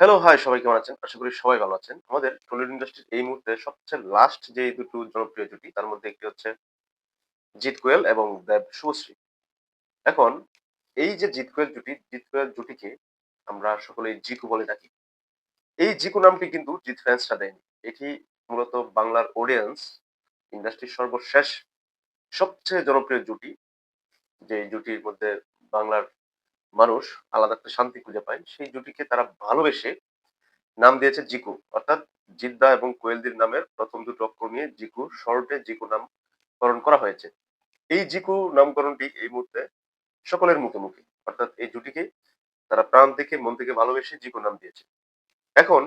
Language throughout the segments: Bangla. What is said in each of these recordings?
হ্যালো, হাই সবাই কেমন আছেন? আশা করি সবাই ভালো আছেন। আমাদের টলিউড ইন্ডাস্ট্রির এই মুহূর্তে সবচেয়ে লাস্ট যে দুটো জনপ্রিয় জুটি তার মধ্যে একটি হচ্ছে জিৎ কোয়েল এবং দেব শুভশ্রী। এখন এই যে জিৎ কোয়েল জুটি, জিৎ কোয়েল জুটিকে আমরা সকলেই জিকু বলে ডাকি। এই জিকু নামটি কিন্তু জিৎ ফ্যান্সরা দেয়নি। এটি মূলত বাংলার অডিয়েন্স ইন্ডাস্ট্রির সর্বশেষ সবচেয়ে জনপ্রিয় জুটি। যে জুটির মধ্যে বাংলার মানুষ আলাদা একটা শান্তি খুঁজে পায়। সেই জুটিকে তারা ভালোবেসে নাম দিয়েছে জিকু। অর্থাৎ জিদ্দা এবং কোয়েলদির নামের প্রথম দুটো অক্ষর নিয়ে জিকু, শর্টে জিকু নামকরণ করা হয়েছে। এই জিকু নামকরণটি এই মুহূর্তে সকলের মুখে, মুখে। অর্থাৎ এই জুটিকে তারা প্রাণ থেকে মন থেকে ভালোবেসে জিকু নাম দিয়েছে। এখন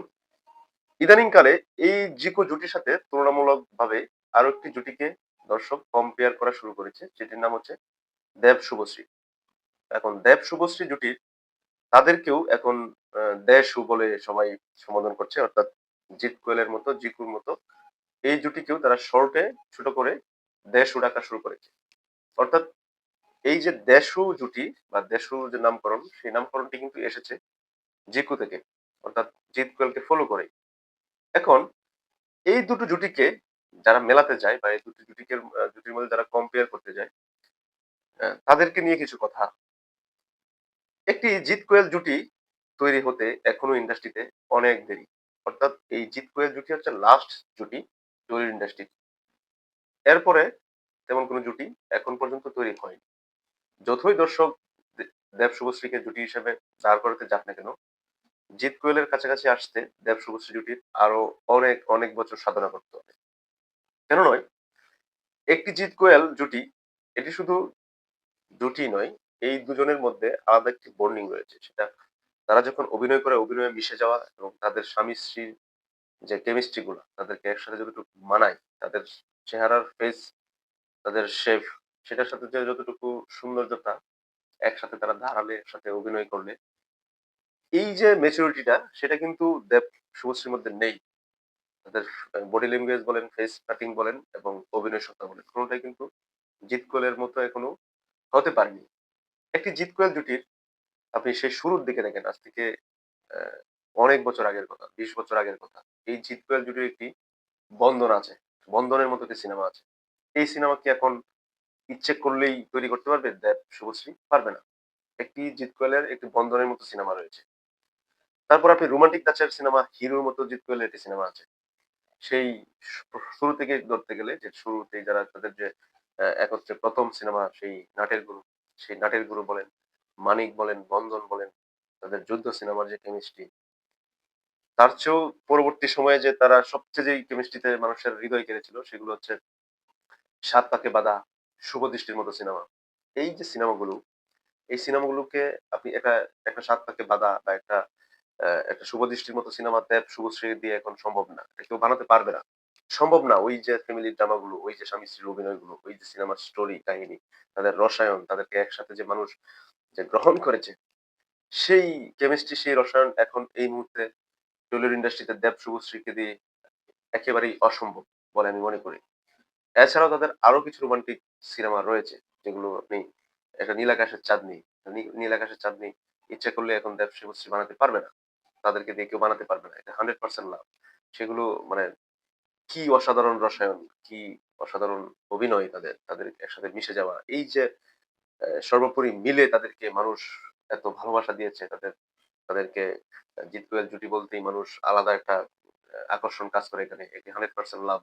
ইদানিংকালে এই জিকু জুটির সাথে তুলনামূলকভাবে আরও একটি জুটিকে দর্শক কম্পেয়ার করা শুরু করেছে। যেটির নাম হচ্ছে দেব শুভশ্রী। এখন দেব শুভশ্রী জুটির তাদেরকেও এখন দেশু বলে সবাই সম্বোধন করছে। অর্থাৎ জিৎ কোয়েলের মতো, জিকুর মতো এই জুটিকেও তারা শর্টে ছোট করে দেশু ডাকা শুরু করেছে। অর্থাৎ এই যে দেশু জুটি বা দেশু যে নামকরণ সেই নামকরণটি কিন্তু এসেছে জিকু থেকে। অর্থাৎ জিৎ কোয়েলকে ফলো করে। এখন এই দুটো জুটিকে যারা মেলাতে যায় বা এই দুটো জুটিকে জুটির মধ্যে যারা কম্পেয়ার করতে যায় তাদেরকে নিয়ে কিছু কথা। একটি জিৎ কোয়েল জুটি তৈরি হতে এখনও ইন্ডাস্ট্রিতে অনেক দেরি। অর্থাৎ এই জিৎ কোয়েল জুটি হচ্ছে লাস্ট জুটি টলিউড ইন্ডাস্ট্রি এরপরে তেমন কোনো জুটি এখন পর্যন্ত তৈরি হয়নি। যতই দর্শক দেব শুভশ্রীকে জুটি হিসেবে দাঁড় করাতে যাক না কেন, জিৎ কোয়েলের কাছাকাছি আসতে দেব শুভশ্রী জুটির আরও অনেক, অনেক বছর সাধনা করতে হবে। কেন নয়? একটি জিৎ কোয়েল জুটি এটি শুধু জুটি নয়, এই দুজনের মধ্যে আলাদা একটি বন্ডিং রয়েছে। সেটা তারা যখন অভিনয় করে অভিনয়ে মিশে যাওয়া এবং তাদের স্বামী-স্ত্রীর যে কেমিস্ট্রি গুলা তাদেরকে একসাথে যতটুকু মানায়, তাদের চেহারার ফেস, তাদের শেভ সেটার সাথে যে যতটুকু সৌন্দর্যতা একসাথে তারা ধারালে একসাথে অভিনয় করলে এই যে ম্যাচুরিটিটা সেটা কিন্তু দেব শুভশ্রীর মধ্যে নেই। তাদের বডি ল্যাঙ্গুয়েজ বলেন, ফেস কাটিং বলেন এবং অভিনয় সত্তা বলেন কোনটাই কিন্তু জিৎ কোয়েলের মতো এখনও হতে পারেনি। একটি জিত কোয়েল জুটির আপনি সেই শুরুর দিকে দেখেন আজ থেকে অনেক বছর আগের কথা, ২০ বছর আগের কথা। এই জিত কোয়েল জুটির একটি 'বন্ধন' আছে। 'বন্ধনের' মতো একটি সিনেমা আছে। এই সিনেমা কি এখন ইচ্ছে করলেই তৈরি করতে পারবে দেব শুভশ্রী? পারবে না। একটি জিত কোয়েলের একটি 'বন্ধনের' মতো সিনেমা রয়েছে। তারপর আপনি রোমান্টিক ধাঁচের সিনেমা 'হিরোর' মতো জিত কোয়েলের একটি সিনেমা আছে। সেই শুরু থেকে ধরতে গেলে যে শুরুতেই যারা তাদের যে একত্রে প্রথম সিনেমা সেই 'নাটের গুরু' সেই 'নাটের গুরু' বলেন, 'মানিক' বলেন, 'বন্ধন' বলেন, তাদের 'যুদ্ধ' সিনেমার যে কেমিস্ট্রি তার চেয়েও পরবর্তী সময়ে যে তারা সবচেয়ে যেই কেমিস্ট্রিতে মানুষের হৃদয় কেড়েছিল সেগুলো হচ্ছে 'সাত পাকে বাঁধা', 'শুভ দৃষ্টির' মতো সিনেমা। এই যে সিনেমাগুলো, এই সিনেমাগুলোকে আপনি একটা, একটা 'সাত পাকে বাঁধা' বা একটা একটা 'শুভ দৃষ্টির' মতো সিনেমা দেব শুভশ্রী দিয়ে এখন সম্ভব না। কেউ বানাতে পারবে না। সম্ভব না। ওই যে ফ্যামিলি ড্রামা গুলো, ওই যে স্বামী-স্ত্রীর অভিনয়গুলো, ওই যে সিনেমার স্টোরি কাহিনী, তাদের রসায়ন, তাদেরকে একসাথে যে মানুষ যে গ্রহণ করেছে, সেই কেমিস্ট্রি, সেই রসায়ন এখন এই মুহূর্তে টলিউড ইন্ডাস্ট্রিতে দেব শুভশ্রীকে দিয়ে একেবারেই অসম্ভব বলে আমি মনে করি। এছাড়াও তাদের আরও কিছু রোমান্টিক সিনেমা রয়েছে যেগুলো আপনি একটা 'নীল আকাশের চাঁদনী', 'নীল আকাশের চাঁদনী' ইচ্ছা করলে এখন দেব শুভশ্রী বানাতে পারবে না। তাদেরকে দিয়ে কেউ বানাতে পারবে না। এটা 100% লাভ। সেগুলো মানে কি অসাধারণ রসায়ন, কি অসাধারণ অভিনয় তাদের, তাদের একসাথে মিশে যাওয়া। এই যে সর্বোপরি মিলে তাদেরকে মানুষ এত ভালোবাসা দিয়েছে তাদের, তাদেরকে জিৎ কোয়েল জুটি বলতেই মানুষ আলাদা একটা আকর্ষণ কাজ করে এখানে। এটি 100% লাভ।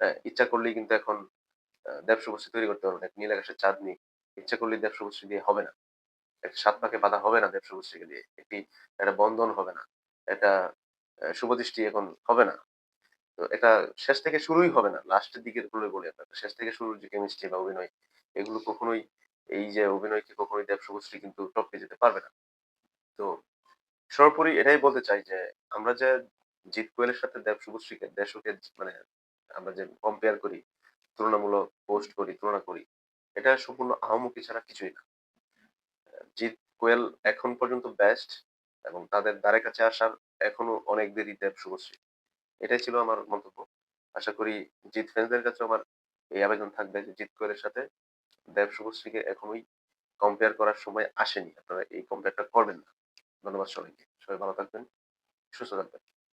হ্যাঁ, ইচ্ছা করলেই কিন্তু এখন আ দেব তৈরি করতে পারবে না। 'নীল আকাশের চাঁদনী' ইচ্ছা করলেই দেব শুভশ্রী দিয়ে হবে না। একটা 'সাত পাকে বাঁধা' হবে না দেব শুভশ্রীকে দিয়ে। একটি একটা 'বন্ধন' হবে না। একটা আ 'শুভ দৃষ্টি' এখন হবে না। তো এটা শেষ থেকে শুরুই হবে না। লাস্টের দিকে বলি আপনাকে। শেষ থেকে শুরুর যে কেমিস্ট্রি বা অভিনয় এগুলো কখনোই এই যে অভিনয়কে কখনোই দেব শুভশ্রী কিন্তু টপকে যেতে পারবে না। তো সর্বোপরি এটাই বলতে চাই যে আমরা যে জিৎ কোয়েলের সাথে দেব শুভশ্রীকে দেশকে মানে আমরা যে কম্পেয়ার করি, তুলনামূলক পোস্ট করি, তুলনা করি, এটা সম্পূর্ণ আহামকি ছাড়া কিছুই না। জিৎ কোয়েল এখন পর্যন্ত বেস্ট এবং তাদের ধারে কাছে আসার এখনও অনেক দেরি দেব শুভশ্রী। এটাই ছিল আমার মন্তব্য। আশা করি জিৎ ফ্যান্সদের কাছে আমার এই আবেদন থাকবে যে জিৎ কোয়েলের সাথে দেব শুভশ্রীকে এখনোই কম্পেয়ার করার সময় আসেনি। আপনারা এই কম্পেয়ারটা করবেন না। ধন্যবাদ সবাইকে। সবাই ভালো থাকবেন। সুস্থ থাকবেন